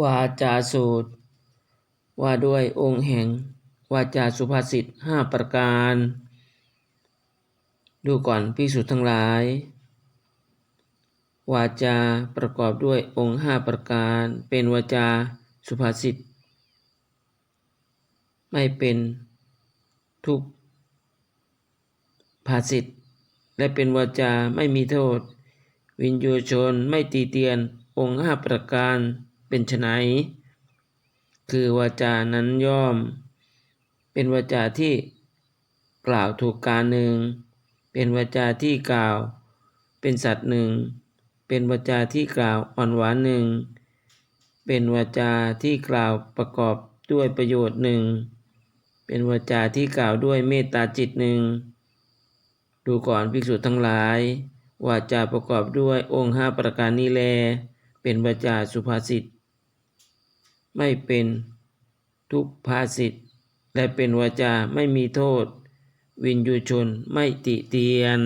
วาจาสูตร ว่าด้วยองค์แห่ง วาจาสุภาษิตห้าประการ ดูก่อนพิสุทั้งหลาย วาจาประกอบด้วยองค์ห้าประการ เป็นวาจาสุภาษิต ไม่เป็นทุกภาษิต และเป็นวาจาไม่มีโทษ วินยูชนไม่ตีเตียนองค์ห้าประการ เป็นไฉนคือวาจานั้นย่อม เป็นวาจาที่กล่าวถูกการหนึ่ง เป็นวาจาที่กล่าว เป็นสัตว์หนึ่ง เป็นวาจาที่กล่าวอ่อนหวานหนึ่ง เป็นวาจาที่กล่าวประกอบด้วยประโยชน์หนึ่ง เป็นวาจาที่กล่าวด้วยเมตตาจิตหนึ่ง ดูก่อนภิกษุทั้งหลาย วาจาประกอบด้วยองค์ห้าประการนี้แล เป็นวาจาสุภาษิต ไม่เป็นทุกภาษิตและเป็นวาจาไม่มีโทษ วินยูชนไม่ติเตียน